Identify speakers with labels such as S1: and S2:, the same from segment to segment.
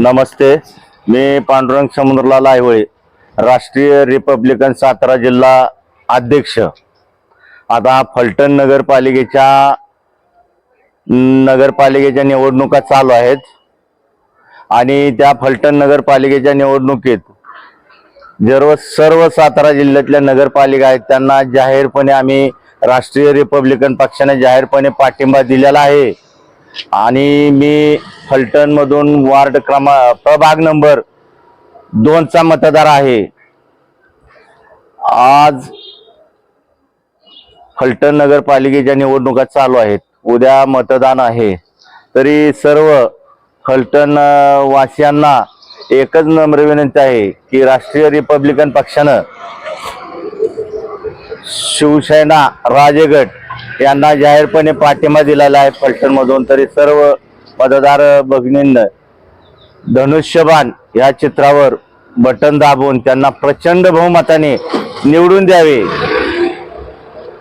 S1: नमस्ते मी पांडुरंग समुद्रलाल आयवळे राष्ट्रीय रिपब्लिकन सातारा जिल्हा अध्यक्ष. आता फलटण नगरपालिकेच्या नगरपालिकेच्या निवडणुका चालू आहेत. आणि त्या फलटण नगरपालिकेच्या निवडणुकीत जर सर्व सातारा जिल्ह्यातल्या नगरपालिका आहेत त्यांना जाहीरपणे आम्ही राष्ट्रीय रिपब्लिकन पक्षाने जाहीरपणे पाठिंबा दिलेला आहे. आणि मी फलटण मधून वार्ड क्रमांक प्रभाग नंबर दोनचा मतदार आहे. आज फलटण नगरपालिकेच्या निवडणुका चालू आहेत. उद्या मतदान आहे. तरी सर्व फलटण वासियांना एकच नम्र विनंती आहे की राष्ट्रीय रिपब्लिकन पक्षानं शिवसेना राजेगट यांना जाहीरपणे पाठिंबा दिलेला आहे फलटण मधून तरी सर्व मतदार भगिनींना धनुष्यबाण या चित्रावर बटन दाबून त्यांना प्रचंड बहुमताने निवडून द्यावे.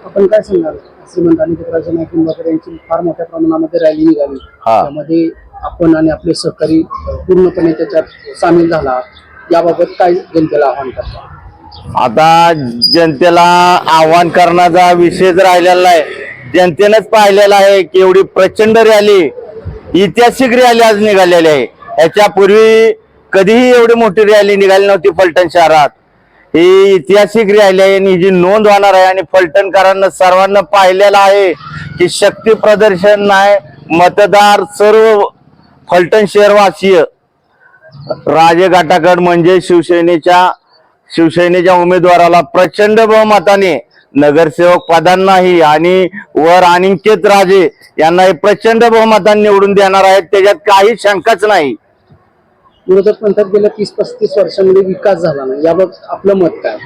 S2: आपण काय सांगाल श्रीमंत अनिकेत राजे नाईक निंबाळकर यांची फार मोठ्या प्रमाणामध्ये रॅली निघाली.
S1: हा.
S2: त्यामध्ये आपण आणि आपले सहकारी पूर्णपणे त्याच्यात सामील झाला. याबाबत काय जनतेला आव्हान करता?
S1: आता जनतेला आव्हान करण्याचा विषयच राहिलेला नाही जनतेनंच पाहिलेला आहे की एवढी प्रचंड रॅली ऐतिहासिक रॅली आज निघालेली आहे. याच्यापूर्वी कधीही एवढी मोठी रॅली निघाली नव्हती फलटण शहरात. ही ऐतिहासिक रॅली आहे आणि जी नोंद होणार आहे आणि फलटणकरांना सर्वांना पाहिलेलं आहे की शक्ती प्रदर्शन नाही मतदार सर्व फलटण शहरवासीय राजेघाटाकड म्हणजे शिवसेनेच्या शिवसेनेच्या उमेदवाराला प्रचंड बहुमताने नगरसेवक पदांनाही आणि वर अनिकेत राजे यांना प्रचंड बहुमताने निवडून देणार आहेत. त्याच्यात काही शंकाच नाही.
S2: विरोधक म्हणतात गेल्या तीस पस्तीस वर्षांमध्ये विकास झाला नाही. याबाबत आपलं मत काय?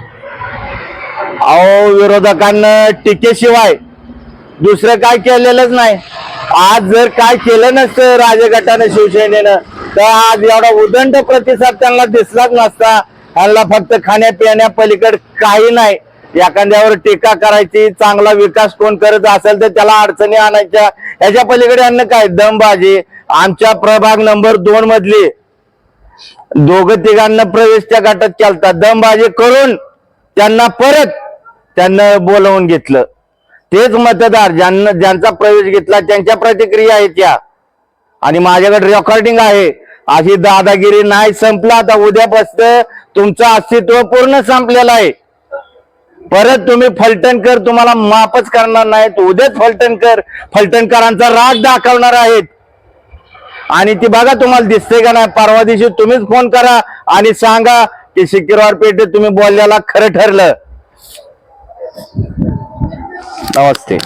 S1: अहो विरोधकांना टीकेशिवाय दुसरं काय केलेलंच नाही. आज जर काय केलं नसतं राजगटानं शिवसेनेनं तर आज एवढा उदंड प्रतिसाद त्यांना दिसलाच नसता. त्यांना फक्त खाण्यापिण्या पलीकडे काही नाही. एखाद्यावर टीका करायची चांगला विकास कोण करत असेल तर त्याला अडचणी आणायच्या. याच्या पलीकडे अन्न काय? दमबाजी. आमच्या प्रभाग नंबर दोन मधली. दोघं तिघांना प्रवेश त्या गटात केलता. दमबाजी करून त्यांना परत त्यांना बोलवून घेतलं. तेच मतदार ज्यांना ज्यांचा प्रवेश घेतला त्यांच्या प्रतिक्रिया आहेत त्या आणि माझ्याकडे रेकॉर्डिंग आहे. अशी दादागिरी नाही संपला. आता उद्यापासून तुमचं अस्तित्व पूर्ण संपलेलं आहे. परत तुम्ही फलटणकर तुम्हाला माफच करणार नाहीत. उद्याच फलटणकर फलटणकरांचा राग दाखवणार आहेत. आणि ती बघा तुम्हाला दिसते का नाही परवा दिवशी तुम्हीच फोन करा आणि सांगा की सिकिरवार पेठेत तुम्ही बोलल्याला खरं ठरलं. नमस्ते.